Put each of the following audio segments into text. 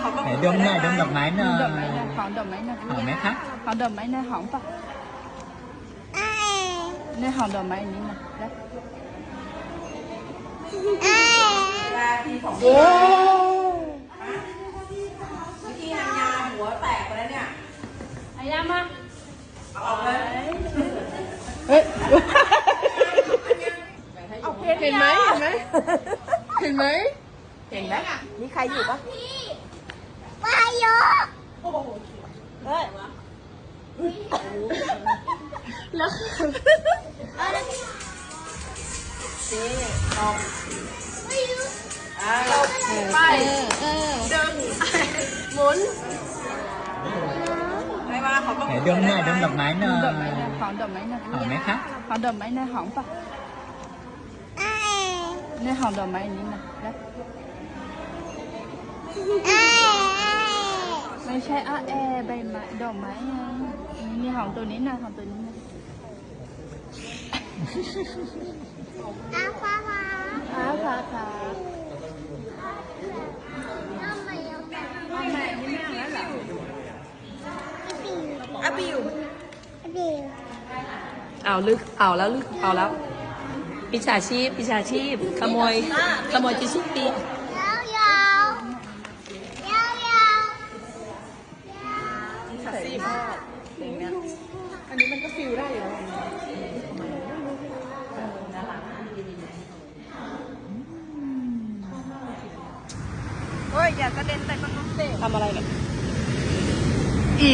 เขาก็ไหนดมหน่อยดมดอกไม้หน่อยดอกไม้นะหอมดอกไม้นะหอมไหมคะหอมดอกไม้นะหอมปะเนี่ยหอมดอกไม้อันนี้นะแล้วเวลาทีของโอ้วิธีทำงานหัวแตกไปแล้วเนี่ยอายามาเอาออกเลยเฮ้ยเอาเพชรเห็นไหมเห็นไหมเห็นไหมเห็นไหมมีใครอยู่ปะนี่ลองอ่าไปดึงหมุนไม่ว่าเขาก็ไหนดมหน่อยดมดอกไม้หน่อดอกไม้ยนะหอมดอกไม้นะหอมไหมคะหอมดอกไม้นะหอมปะเนี่ยหอมดอกไม้อันนี้นะแล้ว ไม่ใช่อาแอใบไม้ดอกไม้ไงนี่หอมตัวนี้นะหอมตัวนี้นะอาฟ้าฟ้าฟ้าฟ้าเอาใหม่นี่ไม่เอาแล้วเหรออะบิวเอาลึกเอาแล้วลึกเอาแล้วปิชาชีพปิชาชีพขโมยขโมยจิซุปี สัสีมากอย่างเงี้ยอันนี้มันก็ฟิลได้อยู่แล้ว เฮ้ย อย่ากระเด็นใส่ต้นน้ำเด็กทำอะไรกันอี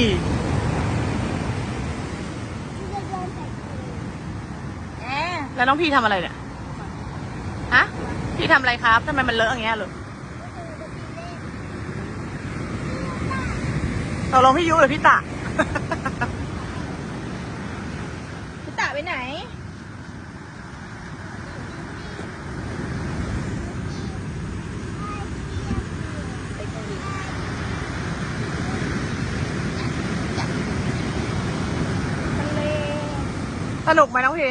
แล้วน้องพี่ทำอะไรเนี่ย ฮะ พี่ทำอะไรครับทำไมมันเลอะอย่างเงี้ยเลยตกลงพี่ยุหรือพี่ตะ พี่ตาไปไหน สนุกไหมน้องพี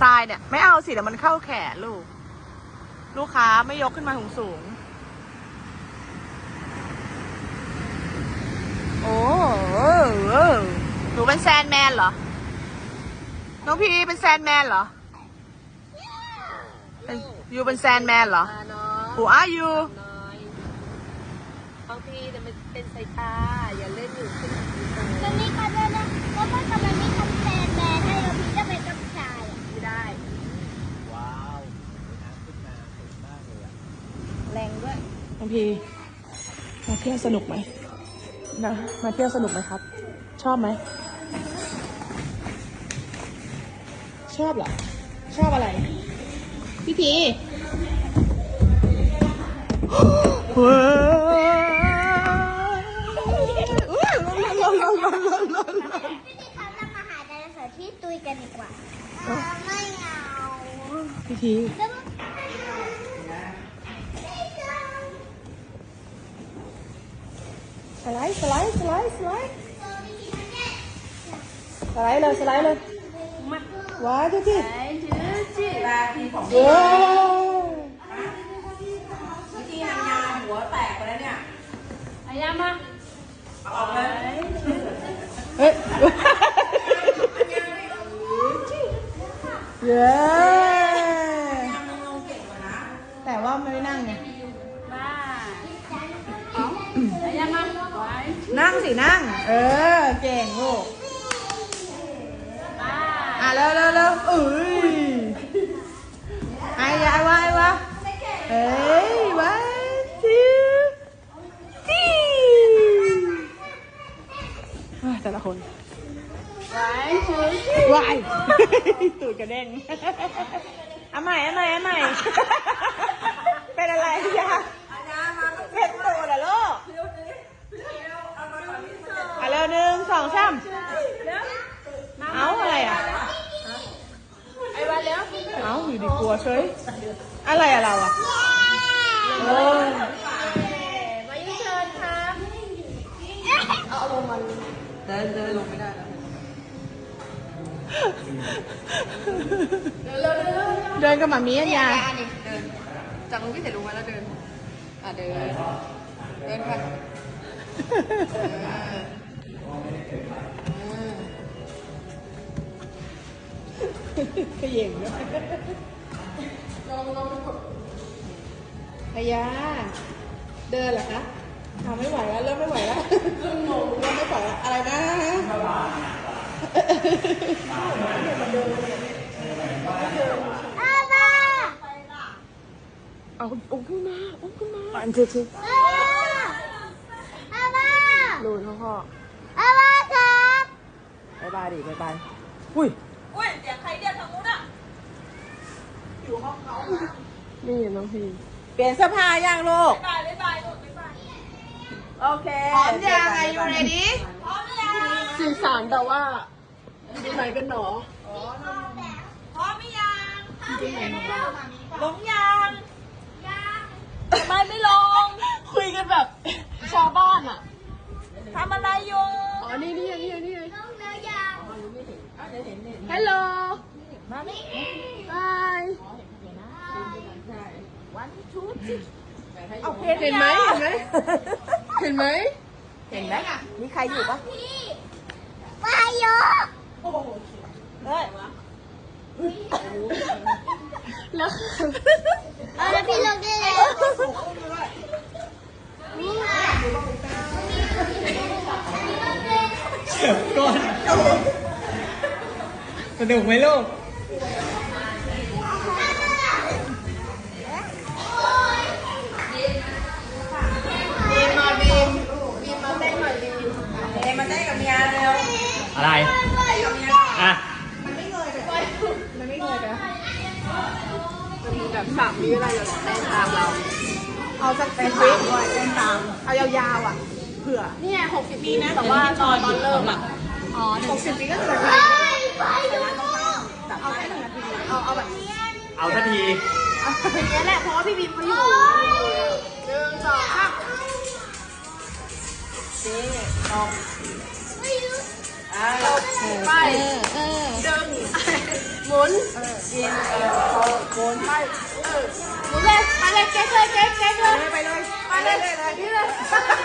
ทรายเนี่ย ไม่เอาสิเดี๋ยวมันเข้าแขนลูก ลูกค้าไม่ยกขึ้นมาสูงสูง โอ้หนูเป็นแซนแมนเหรอ น้องพีเป็นแซนแมนเหรอยูเป็นแซนแมนเหรอ Who are you บางทีแต่มันเป็นสายตาอย่าเล่นอยู่ขึ้น มันมีกันด้วยนะแล้วมันทำไมมีคำแปลแปลให้เราพี่จะเป็นกับชายอะ ไม่ได้ ว้าวน้ำขึ้นมาสวยมากเลยอะ แรงด้วย น้อง พีมาเที่ยวสนุกไหมนะมาเที่ยวสนุกไหมครับ ชอบไหม ชอบเหรอ ชอบอะไร พี่พีว้าวพี่ทีเขาทำอาหารไดโนเสา ร์ที่ตุยกันดีกว่าเออไม่เอาพี่พีแล้วมันสไนั่งสินั่ง เออ เก่งลูกมาอะเร็วเร็วเร็วเอ้ยไอ้ยายวายวะเอ้ยวันทีทีแต่ละคนไว้ชื่อวายตูดกระเด้งเอาใหม่เอาใหม่เอาใหม่เป็นอะไรยาเผ็ดตูดเหรอลูกอะเร็วหนึ่งสองสามเอาอะไรอะ ไอ้วันแล้ว เอาอยู่ดีกลัวเฉยอะไรอะเราอะเออมายุเชิญครับเดินเดินลงไม่ได้แล้วเดินกับหมามีอันยาเดินจากลงพี่เสร็จลงมาแล้วเดินอะเดินเดินค่ะ ย่งด้วยลองลองกดพยาเดินเหรอคะทำไม่ไหวแล้วเริ่มไม่ไหวแล้วเริ่มงงเริ่มไม่ไหวแล้วอะไรนะอาบ้าเอาเอาขึ้นมาเอาขึ้นมาอันคือคืออาบ้าดูนะพ่ออาบ้าครับบายบายดิบายบายอุ้ยอุ้ยเสียงใครเรียกทางนู้นอะ นี่น้องพีเปลี่ยนเสื้อผ้าย่างลูก บายบายบายลูกบ๊ายบายโอเคพร้อมยังไงอยู่ไหนดิสื่อสารแต่ว่าอยู่ไหนกันหนอพร้อมหรือยังลงยังทำไมไม่ลงคุยกันแบบ ชาวบ้านอะ ทำอะไรอยู่อ๋อ นี่นี่นี่นี่น้องเนื้อยางฮัลโหล มานี่บาย วันชุดเอาเพลเห็นไหมเห็นไหมเห็นไหมเห็นไหมมีใครอยู่ปะพี่วายุเฮ้ยแล้วเอาแล้วพี่ลงได้เลยนี่ไงก่อนสนุกไหมลูกามวิเวลาเราเต้นตามเรา เอาสักสิบวิด้วยเต้นตาม เอายาวๆอะ เผื่อเนี่ยหกสิบวินะแต่ว่าตอนตอนเริ่มอะ อ๋อหกสิบวิก็จะแบบเฮ้ยไปดูเอาแค่หนึ่งนาทีเอาเอาแบบ เอาสักทีเอาอย่างเงี้ยแหละ เพราะว่าพี่บีมเขาอยู่หนึ่งสองสามนี่ลองอ่าไปดึงหมุนยิงเออหมุนไปเออ เจ๊เลยไปเลยไปเลยไปเลย